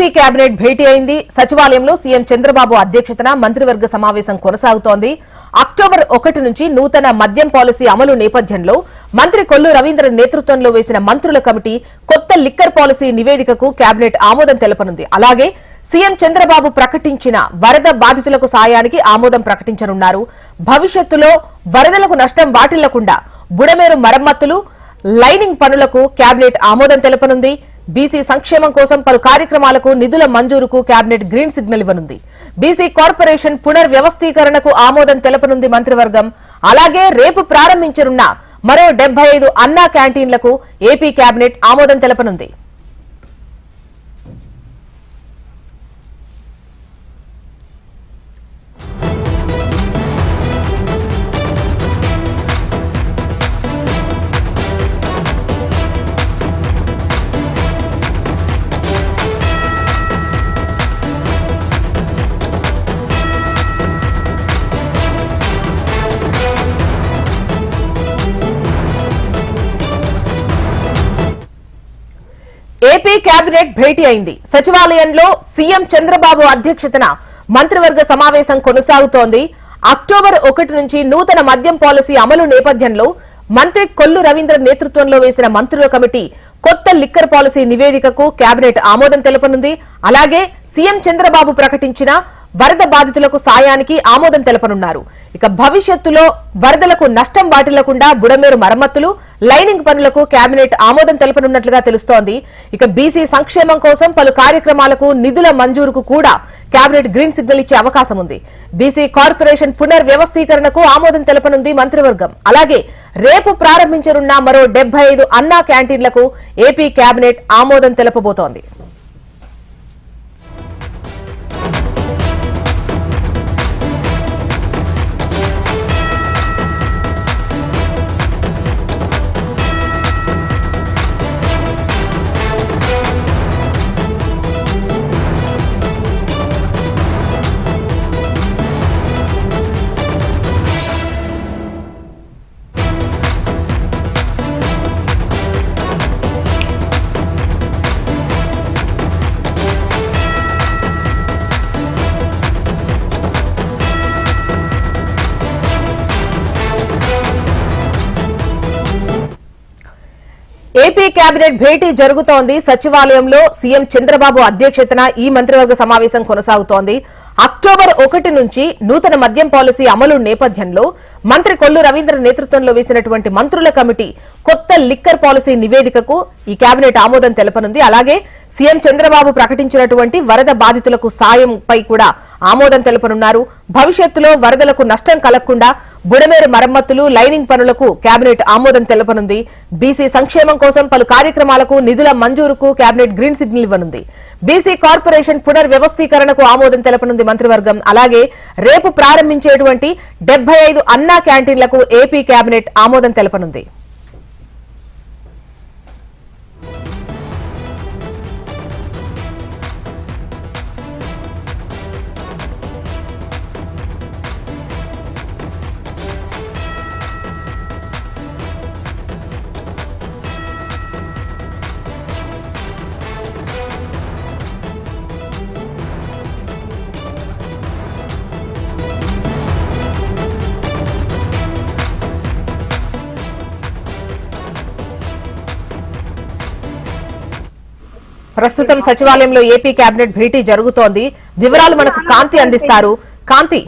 AP cabinet భేటీ అయింది. సచివాలయంలో CM Chandrababu అధ్యక్షతన మంత్రివర్గ సమావేశం కొనసాగుతోంది. అక్టోబర్ ఒకటి నుంచి నూతన మద్యం పాలసీ అమలు నేపథ్యంలో మంత్రి కొల్లు రవీంద్ర నేతృత్వంలో వేసిన మంత్రుల కమిటీ కొత్త లిక్కర్ పాలసీ నివేదికకు కేబినెట్ ఆమోదం తెలపనుంది. అలాగే సీఎం చంద్రబాబు ప్రకటించిన వరద బాధితులకు సాయానికి ఆమోదం ప్రకటించనున్నారు. భవిష్యత్తులో వరదలకు నష్టం వాటిల్లకుండా బుడమేరు మరమ్మతులు లైనింగ్ పనులకు కేబినెట్ ఆమోదం తెలపనుంది. బీసీ సంక్షేమం కోసం పలు కార్యక్రమాలకు నిధుల మంజూరుకు కేబినెట్ గ్రీన్ సిగ్నల్ ఇవ్వనుంది. బీసీ కార్పొరేషన్ పునర్వ్యవస్థీకరణకు ఆమోదం తెలపనుంది మంత్రివర్గం. అలాగే రేపు ప్రారంభించనున్న మరో డెబ్బై ఐదు అన్నా క్యాంటీన్లకు ఏపీ కేబినెట్ ఆమోదం తెలపనుంది. ఏపీ కేబినెట్ భేటీ అయింది. సచివాలయంలో సీఎం చంద్రబాబు అధ్యక్షతన మంత్రివర్గ సమావేశం కొనసాగుతోంది. అక్టోబర్ ఒకటి నుంచి నూతన మద్యం పాలసీ అమలు నేపథ్యంలో మంత్రి కొల్లు రవీంద్ర నేతృత్వంలో వేసిన మంత్రుల కమిటీ కొత్త లిక్కర్ పాలసీ నివేదికకు కేబినెట్ ఆమోదం తెలపనుంది. అలాగే సీఎం చంద్రబాబు ప్రకటించిన వరద బాధితులకు సాయానికి ఆమోదం తెలపనున్నారు. ఇక భవిష్యత్తులో వరదలకు నష్టం వాటిల్లకుండా బుడమేరు మరమ్మతులు లైనింగ్ పనులకు కేబినెట్ ఆమోదం తెలపనున్నట్లుగా తెలుస్తోంది. ఇక బీసీ సంక్షేమం కోసం పలు కార్యక్రమాలకు నిధుల మంజూరుకు కూడా కేబినెట్ గ్రీన్ సిగ్నల్ ఇచ్చే అవకాశం ఉంది. బీసీ కార్పొరేషన్ పునర్వ్యవస్థీకరణకు ఆమోదం తెలపనుంది మంత్రివర్గం. అలాగే రేపు ప్రారంభించనున్న మరో డెబ్బై ఐదు అన్నా క్యాంటీన్లకు ఏపీ కేబినెట్ ఆమోదం తెలపబోతోంది. కేబినెట్ భేటీ జరుగుతోంది. సచివాలయంలో సీఎం చంద్రబాబు అధ్యక్షతన ఈ మంత్రివర్గ సమావేశం కొనసాగుతోంది. అక్టోబర్ ఒకటి నుంచి నూతన మద్యం పాలసీ అమలు నేపథ్యంలో మంత్రి కొల్లు రవీంద్ర నేతృత్వంలో వేసినటువంటి మంత్రుల కమిటీ కొత్త లిక్కర్ పాలసీ నివేదికకు ఈ కేబినెట్ ఆమోదం తెలపనుంది. అలాగే సీఎం చంద్రబాబు ప్రకటించినటువంటి వరద బాధితులకు సాయంపై కూడా ఆమోదం తెలపనున్నారు. భవిష్యత్తులో వరదలకు నష్టం కలగకుండా బుడమేరు మరమ్మతులు లైనింగ్ పనులకు కేబినెట్ ఆమోదం తెలపనుంది. బీసీ సంక్షేమం కోసం పలు కార్యక్రమాలకు నిధుల మంజూరుకు కేబినెట్ గ్రీన్ సిగ్నల్ ఇవ్వనుంది. బీసీ కార్పొరేషన్ పునర్వ్యవస్థీకరణకు ఆమోదం తెలపనుంది మంత్రివర్గం. అలాగే రేపు ప్రారంభించేటువంటి డెబ్బై ఐదు అన్నా క్యాంటీన్లకు ఏపీ కేబినెట్ ఆమోదం తెలపనుంది. ప్రస్తుతం సచివాలయంలో ఏపీ కేబినెట్ భేటీ జరుగుతోంది. వివరాలు మనకు కాంతి అందిస్తారు. కాంతి.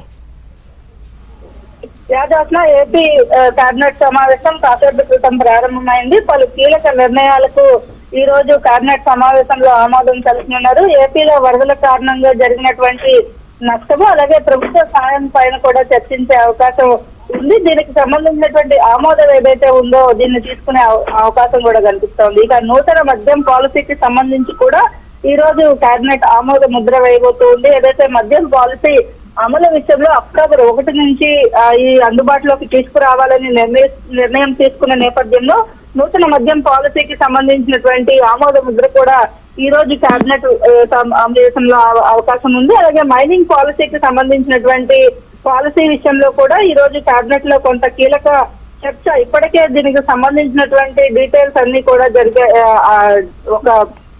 యాదాద్న ఏపీ కేబినెట్ సమావేశం కాసేపు క్రితం ప్రారంభమైంది. పలు కీలక నిర్ణయాలకు ఈ రోజు కేబినెట్ సమావేశంలో ఆమోదం తెలుసుకున్నారు ఏపీలో వరదల కారణంగా జరిగినటువంటి నష్టము అలాగే ప్రభుత్వ సాయం పైన కూడా చర్చించే అవకాశం ఉంది. దీనికి సంబంధించినటువంటి ఆమోదం ఏదైతే ఉందో దీన్ని తీసుకునే అవ- అవకాశం కూడా కనిపిస్తోంది. ఇక నూతన మద్యం పాలసీకి సంబంధించి కూడా ఈ రోజు కేబినెట్ ఆమోద ముద్ర వేయబోతుంది ఏదైతే మద్యం పాలసీ అమలు విషయంలో అక్టోబర్ ఒకటి నుంచి ఈ అందుబాటులోకి తీసుకురావాలని నిర్ణయ నిర్ణయం తీసుకున్న నేపథ్యంలో నూతన మద్యం పాలసీకి సంబంధించినటువంటి ఆమోద ముద్ర కూడా ఈ రోజు కేబినెట్ ఆ, సం- సమావేశంలో అవకాశం ఉంది. అలాగే మైనింగ్ పాలసీకి సంబంధించినటువంటి పాలసీ విషయంలో కూడా ఈ రోజు కేబినెట్లో కొంత కీలక చర్చ. ఇప్పటికే దీనికి సంబంధించినటువంటి డీటెయిల్స్ అన్ని కూడా జరిగే ఒక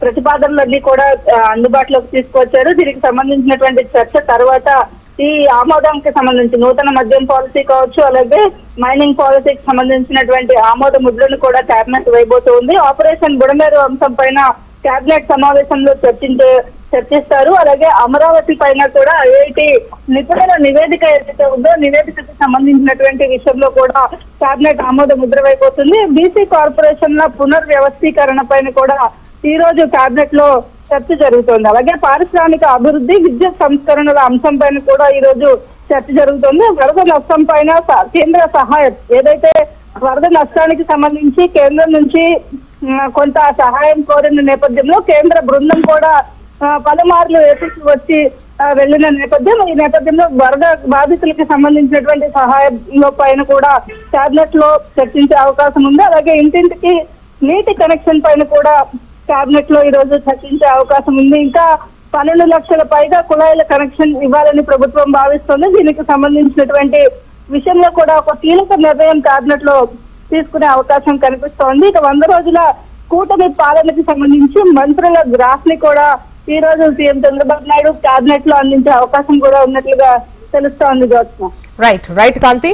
ప్రతిపాదనలన్నీ కూడా అందుబాటులోకి తీసుకొచ్చారు. దీనికి సంబంధించినటువంటి చర్చ తర్వాత ఈ ఆమోదంకి సంబంధించి నూతన మద్యం పాలసీ కావచ్చు అలాగే మైనింగ్ పాలసీకి సంబంధించినటువంటి ఆమోద ముద్రను కూడా కేబినెట్ వైబోతోంది ఆపరేషన్ బుడమేరు అంశం పైన కేబినెట్ సమావేశంలో చర్చించే చర్చిస్తారు. అలాగే అమరావతి పైన కూడా ఐఐటి నిపుణుల నివేదిక ఏదైతే ఉందో నివేదికకు సంబంధించినటువంటి విషయంలో కూడా కేబినెట్ ఆమోద ముద్ర వైపోతుంది బీసీ కార్పొరేషన్ల పునర్వ్యవస్థీకరణ పైన కూడా ఈ రోజు కేబినెట్లో చర్చ జరుగుతోంది. అలాగే పారిశ్రామిక అభివృద్ధి విద్యుత్ సంస్కరణల అంశం పైన కూడా ఈ రోజు చర్చ జరుగుతుంది. వరద నష్టం పైన కేంద్ర సహాయం ఏదైతే వరద నష్టానికి సంబంధించి కేంద్రం నుంచి కొంత సహాయం కోరిన నేపథ్యంలో కేంద్ర బృందం కూడా పలుమార్లు ఏపీకి వచ్చి వెళ్ళిన నేపథ్యం ఈ నేపథ్యంలో వరద బాధితులకి సంబంధించినటువంటి సహాయంలో పైన కూడా కేబినెట్లో చర్చించే అవకాశం ఉంది. అలాగే ఇంటింటికి నీటి కనెక్షన్ పైన కూడా కేబినెట్లో ఈ రోజు చర్చించే అవకాశం ఉంది. ఇంకా పన్నెండు లక్షల పైగా కుళాయిల కనెక్షన్ ఇవ్వాలని ప్రభుత్వం భావిస్తుంది. దీనికి సంబంధించినటువంటి విషయంలో కూడా ఒక కీలక నిర్ణయం కేబినెట్లో తీసుకునే అవకాశం కనిపిస్తోంది. ఇక వంద రోజుల కూటమి పాలనకి సంబంధించి మంత్రుల గ్రాఫ్ని కూడా ఈ రోజు సీఎం చంద్రబాబు నాయుడు కేబినెట్లో అందించే అవకాశం కూడా ఉన్నట్లుగా తెలుస్తోంది జ్యోత్స్న రైట్ రైట్ కాంతి?